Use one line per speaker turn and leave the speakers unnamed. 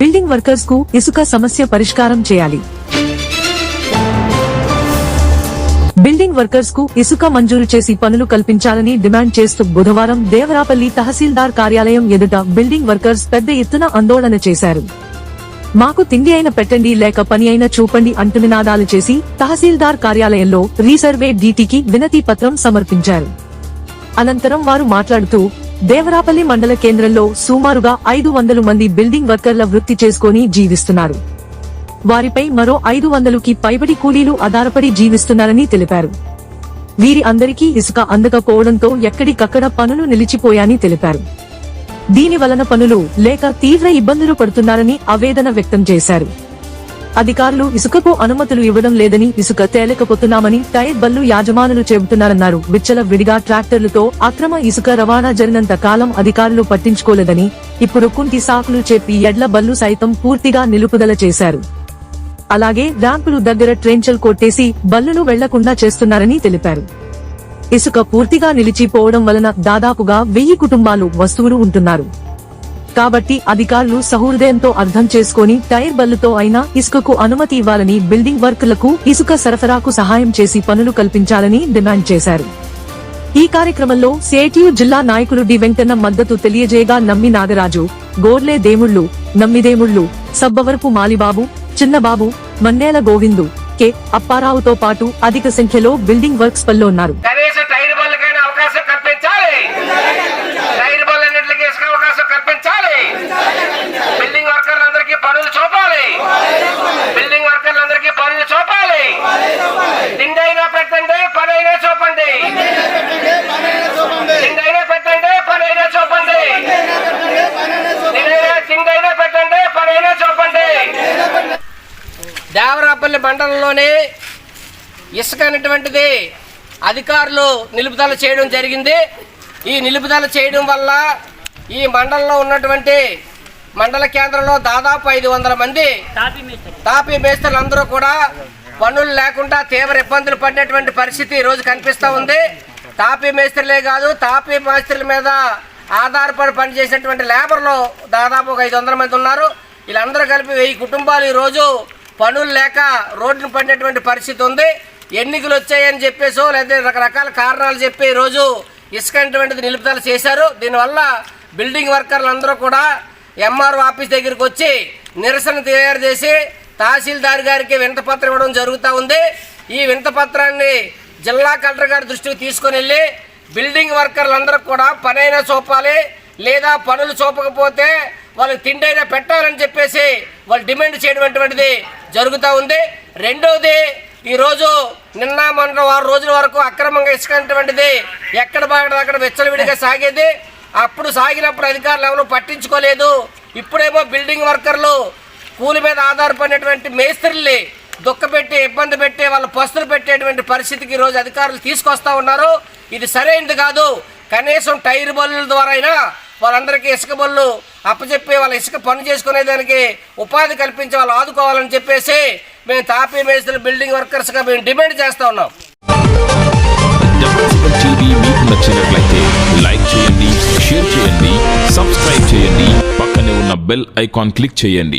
Building వర్కర్స్కు ఇసుక సమస్య పరిష్కారం చేయాలి. బిల్డింగ్ వర్కర్స్కు ఇసుక మంజూరు చేసి పనులు కల్పించాలని డిమాండ్ చేస్తూ బుధవారం దేవరాపల్లి తహసీల్దార్ కార్యాలయం ఎదుట బిల్డింగ్ వర్కర్స్ పెద్ద ఎత్తున ఆందోళన చేశారు. మాకు తిండి అయిన పెట్టండి లేక పని అయినా చూపండి అంటూ నినాదాలు చేసి తహసీల్దార్ కార్యాలయంలో రీసర్వే డీటీకి వినతి పత్రం సమర్పించారు. అనంతరం వారు మాట్లాడుతూ దేవరాపల్లి మండల కేంద్రంలో సుమారుగా ఐదు వందలు మంది బిల్డింగ్ వర్కర్ల వృత్తి చేసుకొని జీవిస్తున్నారు. వారిపై మరో ఐదు వందలుకి పైబడి కూలీలు ఆధారపడి జీవిస్తున్నారని తెలిపారు. వీరి అందరికీ ఇసుక అందకపోవడంతో ఎక్కడికక్కడ పనులు నిలిచిపోయాని తెలిపారు. దీని వలన పనులు లేక తీవ్ర ఇబ్బందులు పడుతున్నారని ఆవేదన వ్యక్తం చేశారు. అధికారులు ఇసుకకు అనుమతులు ఇవ్వడం లేదని ఇసుక తేలేకపోతున్నామని టైర్ బల్లు యాజమానులు చెబుతున్నారన్నారు. విచ్చల విడిగా ట్రాక్టర్లతో అక్రమ ఇసుక రవాణా జరిగినంత కాలం అధికారులు పట్టించుకోలేదని ఇప్పుడు కుంటి సాకులు చెప్పి ఎడ్ల బల్లు సైతం పూర్తిగా నిలుపుదల చేశారు. అలాగే ర్యాంపులు దగ్గర ట్రెంచల్ కొట్టేసి బల్లులు వెళ్ళకుండా చేస్తున్నారని తెలిపారు. ఇసుక పూర్తిగా నిలిచిపోవడం వలన దాదాపుగా వెయ్యి కుటుంబాలు వస్తువులు ఉంటున్నారు. కాబట్టి అధికారులు సహృదయంతో అర్థం చేసుకొని టైర్ బల్లుతో అయినా ఇసుకకు అనుమతి ఇవ్వాలని బిల్డింగ్ వర్కులకు ఇసుక సరఫరాకు సహాయం చేసి పనులు కల్పించాలని డిమాండ్ చేశారు. ఈ కార్యక్రమంలో సేటియు జిల్లా నాయకులు డి వెంకన్న మద్దతు తెలియజేయగా నమ్మి నాగరాజు గోర్లే దేముళ్ళు నమ్మిదేముళ్ళు సబ్బవరపు మాలిబాబు చిన్నబాబు మన్నేల గోవిందు కె అప్పారావుతో పాటు అధిక సంఖ్యలో బిల్డింగ్ వర్క్స్ పనిలో ఉన్నారు
కనీస టైర్ బళ్ళకైనా అవకాశం కల్పించాలి టైర్ బళ్ళన్నింటికి ఇసుక అవకాశం కల్పించాలి బిల్డింగ్ వర్కర్లందరికీ పనులు చూపాలి బిల్డింగ్ వర్కర్లందరికీ పనులు చూపాలి తిండైనా పెట్టండి పనైనా చూపండి తిండైనా పెట్టండి పనైనా చూపండి తిండైనా- తిండైనా పెట్టండి పనైనా చూపండి దేవరాపల్లి మండలంలోని ఇసుక అనేటువంటిది అధికారులు నిలుపుదల చేయడం జరిగింది. ఈ నిలుపుదల చేయడం వల్ల ఈ మండలంలో ఉన్నటువంటి మండల కేంద్రంలో దాదాపు ఐదు వందల మంది తాపీ మేస్త్రులు అందరూ కూడా పనులు లేకుండా తీవ్ర ఇబ్బందులు పడినటువంటి పరిస్థితి ఈ రోజు కనిపిస్తూ ఉంది. తాపీ మేస్త్రులే కాదు తాపీ మేస్త్రుల మీద ఆధారపడి పనిచేసేటువంటి లేబర్లు దాదాపు ఒక ఐదు వందల మంది ఉన్నారు. వీళ్ళందరూ కలిపి వెయ్యి కుటుంబాలు ఈరోజు పనులు లేక రోడ్డును పడినటువంటి పరిస్థితి ఉంది. ఎన్నికలు వచ్చాయని చెప్పేసో లేదా రకరకాల కారణాలు చెప్పి ఈరోజు ఇసుక అనేటువంటిది నిలుపుదల చేశారు. దీనివల్ల బిల్డింగ్ వర్కర్లు అందరూ కూడా ఎంఆర్ఓ ఆఫీస్ దగ్గరికి వచ్చి నిరసన తయారు చేసి తహసీల్దార్ గారికి వింతపత్రం ఇవ్వడం జరుగుతూ ఉంది. ఈ వింతపత్రాన్ని జిల్లా కలెక్టర్ గారి దృష్టికి తీసుకొని వెళ్ళి బిల్డింగ్ వర్కర్లందరూ కూడా పనైనా చూపాలి లేదా పనులు చూపకపోతే వాళ్ళకి తిండైనా పెట్టాలని చెప్పేసి వాళ్ళు డిమాండ్ చేయడం జరుగుతూ ఉంది. రెండవది ఈరోజు నిన్న మొన్న వారం రోజుల వరకు అక్రమంగా ఇసుక అనేటువంటిది ఎక్కడ బాగా అక్కడ వెచ్చలవిడిగా సాగేది. అప్పుడు సాగినప్పుడు అధికారులు ఎవరు పట్టించుకోలేదు. ఇప్పుడేమో బిల్డింగ్ వర్కర్లు కూలి మీద ఆధారపడినటువంటి మేస్త్రుల్ని దుఃఖపెట్టి ఇబ్బంది పెట్టి వాళ్ళ పస్తులు పెట్టేటువంటి పరిస్థితికి ఈరోజు అధికారులు తీసుకొస్తా ఉన్నారు. ఇది సరైనది కాదు. కనీసం టైర్ బల్లుల ద్వారా అయినా వాళ్ళందరికీ ఇసుక బళ్ళు అప్పచెప్పి వాళ్ళ ఇసుక పని చేసుకునేదానికి ఉపాధి కల్పించి వాళ్ళు ఆదుకోవాలని చెప్పేసి మేము తాపీ మేస్తులు బిల్డింగ్ వర్కర్స్గా మేము డిమాండ్ చేస్తా ఉన్నాం.
మీకు నచ్చినట్లయితే లైక్ చేయండి షేర్ చేయండి సబ్స్క్రైబ్ చేయండి పక్కనే ఉన్న బెల్ ఐకాన్ క్లిక్ చేయండి.